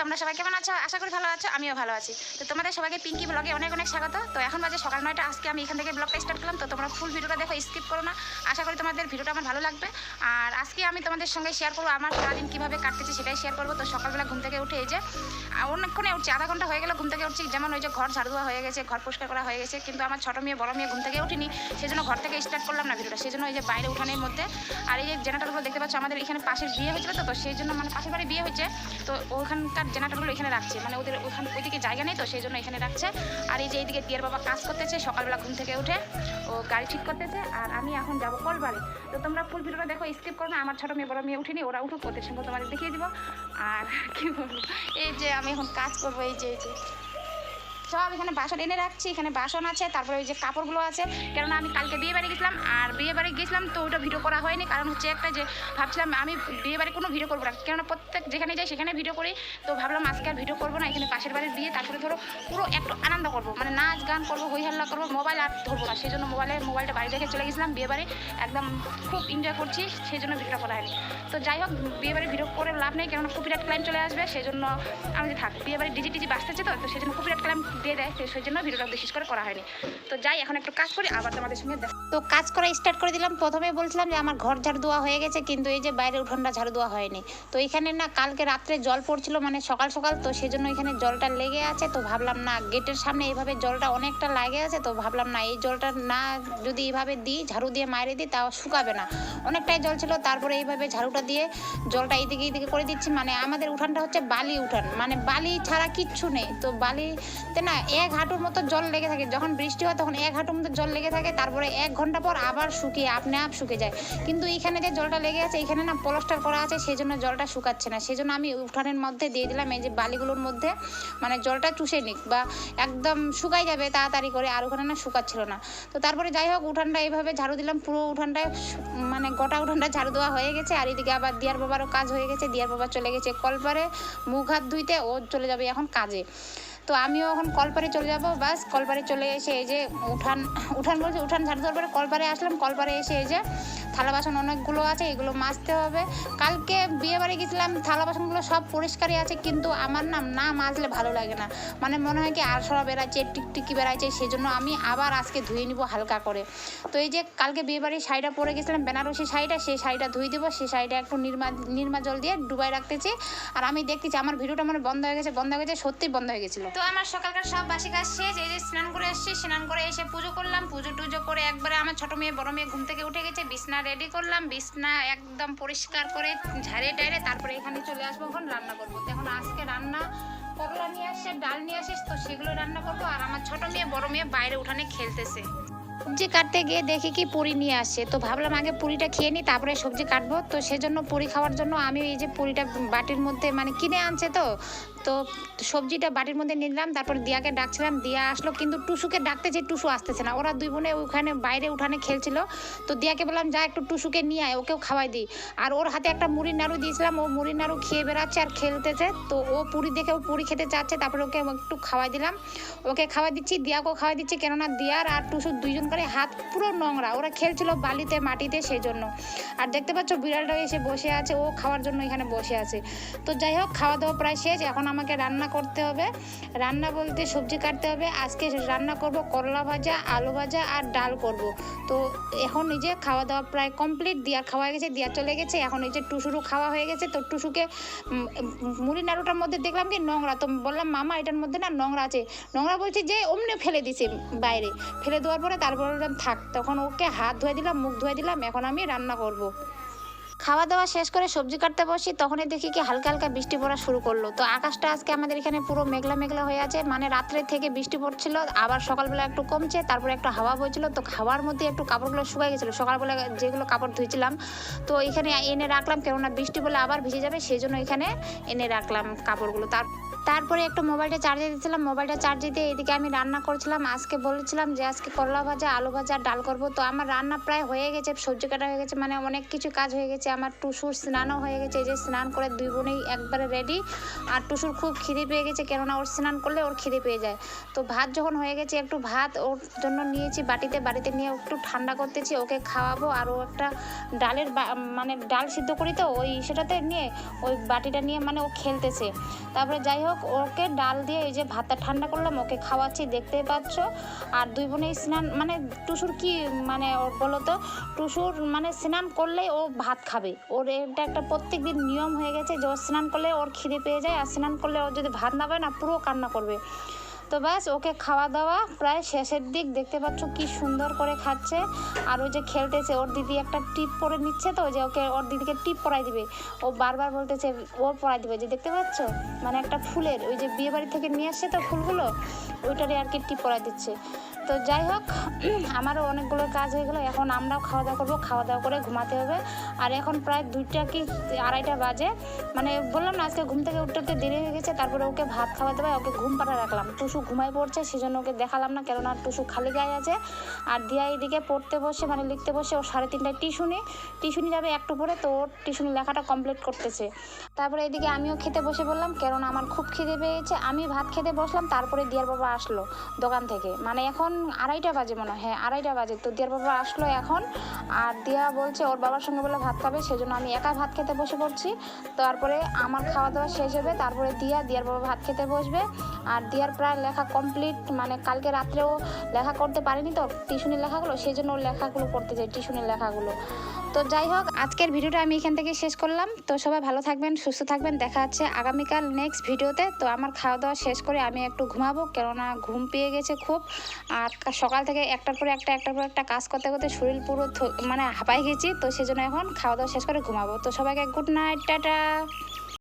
তোমরা সবাই কেমন আছো? আশা করি ভালো আছো, আমিও ভালো আছি। তো তোমাদের সবাইকে পিঙ্কি ব্লগে অনেক অনেক স্বাগত। তো এখন বাজে সকাল নয়টা, আজকে আমি এখান থেকে ব্লগটা স্টার্ট করলাম। তো তোমরা ফুল ভিডিওটা দেখো স্কিপ করো না। আশা করি তোমাদের ভিডিওটা আমার ভালো লাগবে। আর আজকে আমি তোমাদের সঙ্গে শেয়ার করব আমার সারাদিন কীভাবে কাটতেছি সেটাই শেয়ার করব। তো সকালবেলা ঘুম থেকে উঠে এই যে অনেকক্ষণে উঠছি, আধা ঘণ্টা হয়ে গেল ঘুম থেকে উঠছি। যেমন ওই যে ঘর ঝাড়ু দেওয়া হয়ে গেছে, ঘর পরিষ্কার করা হয়ে গেছে। কিন্তু আমার ছোটো মেয়ে, বড় মেয়ে ঘুম থেকে উঠিনি সেই জন্য ঘর থেকে স্টার্ট করলাম না ভিডিওটা। সেই জন্য এই যে বাইরে উঠানের মধ্যে, আর এই যে জেনারেটরগুলো দেখতে পাচ্ছ, আমাদের এখানে পাশের বিয়ে হয়েছিল তো তো সেই জন্য মানে পাশের বাড়ি বিয়ে হয়েছে। তো ওখানকার জেনারেটরগুলো এখানে রাখছে। মানে ওদের ওখান ওইদিকে জায়গা নেই তো, সেই জন্য এখানে রাখছে। আর এই যে এইদিকে বিয়ের বাবা কাজ করতেছে, সকালবেলা ঘুম থেকে উঠে ও গাড়ি ঠিক করতেছে। আর আমি এখন যাব কলবারে তো তোমরা ফুল ভিডিওটা দেখো স্কিপ করো না। আমার ছোটো মেয়ে, বড় মেয়ে উঠিনি, ওরা উঠুক, ওদের সঙ্গে তোমাদের দেখিয়ে দিব। আর কি বলব? এই যে আমি এখন কাজ করব, এই যে এই যে। সব এখানে বাসন এনে রাখছি, এখানে বাসন আছে, তারপরে ওই যে কাপড়গুলো আছে। কেননা আমি কালকে বিয়ে বাড়ি গেছিলাম, আর বিয়ে বাড়ি গেছিলাম তো ওটা ভিডিও করা হয়নি, কারণ হচ্ছে একটা যে ভাবছিলাম আমি বিয়ে বাড়ি কোনো ভিডিও করব না। কেননা প্রত্যেক যেখানে যাই সেখানে ভিডিও করি, তো ভাবলাম আজকে আর ভিডিও করব না, এখানে পাশের বাড়ির বিয়ে, তারপরে ধরো পুরো একটু আনন্দ করব। মানে নাচ, গান করব, হই হাল্লা করব মোবাইল আর ধরবো না। সেই জন্য মোবাইলে মোবাইলটা বাড়ি রেখে চলে গেছিলাম বিয়ে বাড়ি একদম খুব এনজয় করছি সেই জন্য ভিডিওটা করা হয়নি। তো যাই হোক বিয়ে বাড়ির ভিডিও করে লাভ নেই, কেননা কপিরাইট ক্লাইম চলে আসবে সেই জন্য আমি থাক। বিয়ে বাড়ি ডিজি টিজি বাঁচতেছে তো সেই জন্য কপিরাইট ক্লাইম দিয়ে দেয় তো সেই জন্য ভিডিওটা বিশেষ করে করা হয়নি। তো যাই, এখন একটু কাজ করি, আবার তোমাদের সঙ্গে তো কাজ করা স্টার্ট করে দিলাম। প্রথমে বলছিলাম যে আমার ঘর ঝাড়ু দেওয়া হয়ে গেছে, কিন্তু এই যে বাইরে উঠোনটা ঝাড়ু দেওয়া হয়নি। তো এখানে না, কালকে রাত্রে জল পড়ছিল মানে সকাল সকাল, তো সেই জন্য এখানে জলটা লেগে আছে। তো ভাবলাম না, গেটের সামনে এইভাবে জলটা অনেকটা লাগে আছে, তো ভাবলাম না, এই জলটা না যদি এইভাবে দিই, ঝাড়ু দিয়ে মারে দিই তাও শুকাবে না। অনেকটাই জল ছিল, তারপরে এইভাবে ঝাড়ুটা দিয়ে জলটা এইদিকে এইদিকে করে দিচ্ছি। মানে আমাদের উঠানটা হচ্ছে বালি উঠান। মানে বালি ছাড়া কিচ্ছু নেই। তো বালিতে না এক হাঁটুর মতো জল লেগে থাকে। যখন বৃষ্টি হয় তখন এক হাঁটুর মতো জল লেগে থাকে, তারপরে এক ঘণ্টা পর আবার শুকিয়ে আপনি আপ শুকে যায়। কিন্তু এইখানে যে জলটা লেগে আছে এখানে না প্লাস্টার করা আছে সেই জন্য জলটা শুকাচ্ছে না। সেই জন্য আমি উঠানের মধ্যে দিয়ে দিলাম, এই যে বালিগুলোর মধ্যে মানে জলটা চুষে নিক বা একদম শুকাই যাবে তাড়াতাড়ি করে, আর ওখানে না শুকাচ্ছিল না। তো তারপরে যাই হোক, উঠানটা এইভাবে ঝাড়ু দিলাম, পুরো উঠানটায় মানে গোটা উঠানটা ঝাড়ু দেওয়া হয়ে গেছে। আর এদিকে আবার দিয়ার বাবারও কাজ হয়ে গেছে, দিয়ার বাবা চলে গেছে কলপারে, মুখ হাত ধুইতে, ও চলে যাবে এখন কাজে। তো আমিও এখন কলপারে চলে যাব। বাস, কলপারে চলে এসে এই যে উঠান উঠান বলছে, উঠান ঝাড়ু দেওয়ার পরে কলপারে আসলাম। কলপারে এসে এই যে থালা বাসন অনেকগুলো আছে, এগুলো মাজতে হবে। কালকে বিয়ে বাড়ি গেছিলাম, থালা বাসনগুলো সব পরিষ্কারই আছে, কিন্তু আমার নাম না মাজলে ভালো লাগে না। মানে মনে হয় কি আরশোলা বেড়াচ্ছে, টিকটিকি বেড়াচ্ছে সেই জন্য আমি আবার আজকে ধুয়ে নিব হালকা করে। তো এই যে কালকে বিয়ে বাড়ির শাড়িটা পরে গেছিলাম, বেনারসি শাড়িটা, সেই শাড়িটা ধুয়ে দেবো, সেই শাড়িটা একটু নির্মা নির্মা জল দিয়ে ডুবাই রাখতেছি। আর আমি দেখতেছি আমার ভিডিওটা মানে বন্ধ হয়ে গেছে, বন্ধ হয়ে গেছে, সত্যি বন্ধ হয়ে গেছিল। তো আমার সকালকার সব বাসি কাজ শেষ, এই যে স্নান করে এসেছি, স্নান করে এসে পুজো করলাম, পুজো টুজো করে একবারে আমার ছোট মেয়ে, বড় মেয়ে ঘুম থেকে উঠে গেছে, বিছনা রেডি করলাম, বিছনা একদম পরিষ্কার করে ঝাড়ে টাড়ে তারপরে এখানে চলে আসব এখন রান্না করব। এখন আজকে রান্না করলা নিয়ে আসছে, ডাল নিয়ে আসিস তো সেগুলো রান্না করব। আর আমার ছোট মেয়ে, বড় মেয়ে বাইরে উঠানে খেলতেছে। সবজি কাটতে গিয়ে দেখি কি পুরি নিয়ে আসছে। তো ভাবলাম আগে পুরিটা খেয়ে নিই তারপরে সবজি কাটবো। তো সেজন্য পুরি খাওয়ার জন্য আমি এই যে পুরিটা বাটির মধ্যে মানে কিনে আনছে তো তো সবজিটা বাটির মধ্যে নিলাম, তারপর দিয়াকে ডাকছিলাম, দিয়া আসলো, কিন্তু টুসুকে ডাকতেছে টুসু আসতেছে না। ওরা দুই বোনে ওখানে বাইরে উঠানে খেলছিল। তো দিয়াকে বললাম, যা একটু টুসুকে নিয়ে আয়, ওকেও খাওয়াই দিই। আর ওর হাতে একটা মুড়ির নাড়ু দিয়েছিলাম, ও মুড়ির নাড়ু খেয়ে বেড়াচ্ছে আর খেলতেছে। তো ও পুরি দেখে ও পুরি খেতে চাচ্ছে, তারপরে ওকে একটু খাওয়াই দিলাম। ওকে খাওয়াই দিচ্ছি, দিয়াকেও খাওয়াই দিচ্ছি, কেননা দিয়ার আর টুসুর দুইজন করে হাত পুরো নোংরা। ওরা খেলছিল বালিতে, মাটিতে সেই জন্য আর দেখতে পাচ্ছ বিড়ালটা এসে বসে আছে, ও খাওয়ার জন্য এখানে বসে আছে। তো যাই হোক, খাওয়া দাওয়া প্রায় শেষ, এখন আমাকে রান্না করতে হবে। রান্না বলতে সবজি কাটতে হবে। আজকে রান্না করব করলা ভাজা, আলু ভাজা আর ডাল করব। তো এখন এই যে খাওয়া দাওয়া প্রায় কমপ্লিট দিয়া খাওয়া গেছে, দিয়া চলে গেছে। এখন এই যে টুসুরও খাওয়া হয়ে গেছে। তো টুসুকে মুড়ি নাড়ুটার মধ্যে দেখলাম কি নোংরা। তো বললাম, মামা, এটার মধ্যে না নোংরা আছে। নোংরা বলছে যে, অমনি ফেলে দিছে বাইরে। ফেলে দেওয়ার পরে তারপর থাক। তখন ওকে হাত ধুয়ে দিলাম, মুখ ধুয়ে দিলাম। এখন আমি রান্না করব। খাওয়া দাওয়া শেষ করে সবজি কাটতে বসি, তখনই দেখি কি হালকা হালকা বৃষ্টি পড়া শুরু করল। তো আকাশটা আজকে আমাদের এখানে পুরো মেঘলা মেঘলা হয়ে আছে মানে রাত্রে থেকে বৃষ্টি পড়ছিল, আবার সকালবেলা একটু কমছে, তারপরে একটু হাওয়া বইছিল, তো খাওয়ার মধ্যে একটু কাপড়গুলো শুকাই গেছিল। সকালবেলা যেগুলো কাপড় ধুয়েছিলাম তো এখানে এনে রাখলাম, কেননা বৃষ্টি বলে আবার ভিজে যাবে, সেই জন্য এখানে এনে রাখলাম কাপড়গুলো। তার তারপরে একটু মোবাইলটা চার্জে দিয়েছিলাম, মোবাইলটা চার্জ দিতে এদিকে আমি রান্না করছিলাম, আজকে বলেছিলাম যে আজকে করলা ভাজা, আলু ভাজা, আর ডাল করব। তো আমার রান্না প্রায় হয়ে গেছে সবজি কাটা হয়ে গেছে মানে অনেক কিছু কাজ হয়ে গেছে, আমার টুসুর স্নানও হয়ে গেছে, এই যে স্নান করে দুই বোনেই একবারে রেডি আর টুসুর খুব খিদে পেয়ে গেছে, কেননা ওর স্নান করলে ওর খিদে পেয়ে যায়। তো ভাত যখন হয়ে গেছে, একটু ভাত ওর জন্য নিয়েছি, বাটিতে, বাড়িতে নিয়ে একটু ঠান্ডা করতেছি, ওকে খাওয়াবো। আর ও একটা ডালের মানে ডাল সিদ্ধ করি তো, ওই সেটাতে নিয়ে ওই বাটিটা নিয়ে মানে ও খেলতেছে। তারপরে যাই হোক ওকে ডাল দিয়ে এই যে ভাতটা ঠান্ডা করলাম, ওকে খাওয়াচ্ছি, দেখতেই পাচ্ছ। আর দুই বোনে স্নান মানে টুসুর কি মানে ওর বলো তো, টুসুর মানে স্নান করলেই ও ভাত খাবে। ওর এটা একটা প্রত্যেক দিন নিয়ম হয়ে গেছে যে ওর স্নান করলে ওর খিদে পেয়ে যায়, আর স্নান করলে ওর যদি ভাত না পায় না, পুরো কান্না করবে। তো ব্যাস, ওকে খাওয়া দাওয়া প্রায় শেষের দিক। দেখতে পাচ্ছ কি সুন্দর করে খাচ্ছে। আর ওই যে খেলতেছে, ওর দিদি একটা টিপ পরে নিচ্ছে তো যে ওকে ওর দিদিকে টিপ পরাই দিবে। ও বারবার বলতেছে ও পরাই দিবে। যে দেখতে পাচ্ছ? মানে একটা ফুলের, ওই যে বিয়ে বাড়ি থেকে নিয়ে আসছে তো ফুলগুলো, ওইটারই আর কি টিপ পরাই দিচ্ছে। তো যাই হোক, আমারও অনেকগুলো কাজ হয়ে গেলো। এখন আমরাও খাওয়া দাওয়া করব খাওয়া দাওয়া করে ঘুমাতে হবে। আর এখন প্রায় দুইটা কি আড়াইটা বাজে। মানে বললাম না, আজকে ঘুম থেকে উঠতে উঠতে দেরি হয়ে গেছে, তারপরে ওকে ভাত খাওয়াতে হবে, ওকে ঘুম পাড়া রাখলাম। টুসু ঘুমাই পড়ছে, সেজন্য ওকে দেখালাম না, কেননা টুসু খালি গায়ে আছে। আর দিয়া এইদিকে পড়তে বসে মানে লিখতে বসে, ও সাড়ে তিনটায় টিউশনি। টিউশনি যাবে একটু পরে, তো ওর টিউশনি লেখাটা কমপ্লিট করতেছে। তারপরে এদিকে আমিও খেতে বসে বললাম কেননা আমার খুব খিদে পেয়েছে। আমি ভাত খেতে বসলাম, তারপরে দিয়ার বাবা আসলো দোকান থেকে। মানে এখন আড়াইটা বাজে মনে হয়। হ্যাঁ আড়াইটা বাজে। তো দিয়ার বাবা আসলো এখন। আর দিয়া বলছে, ওর বাবার সঙ্গে বলে ভাত খাবে, সেজন্য আমি একা ভাত খেতে বসে পড়ছি। তারপরে আমার খাওয়া দাওয়া শেষ হবে। তারপরে দিয়া, দিয়ার বাবা ভাত খেতে বসবে। আর দিয়ার প্রায় লেখা কমপ্লিট মানে কালকে রাত্রেও লেখা করতে পারেনি তো, টিউশনের লেখাগুলো সেই জন্য ওর লেখাগুলো করতে যাই টিউশনের লেখাগুলো। তো যাই হোক, আজকের ভিডিওটা আমি এখান থেকে শেষ করলাম। তো সবাই ভালো থাকবেন, সুস্থ থাকবেন। দেখা যাচ্ছে আগামীকাল নেক্সট ভিডিওতে। তো আমার খাওয়া দাওয়া শেষ করে আমি একটু ঘুমাবো, কেননা ঘুম পেয়ে গেছে খুব। আর সকাল থেকে একটার পরে একটা, একটার পর একটা কাজ করতে করতে শরীর পুরো মানে হাঁপাই গেছি। তো সেজন্য এখন খাওয়া দাওয়া শেষ করে ঘুমাবো। তো সবাইকে গুড নাইট টাটা।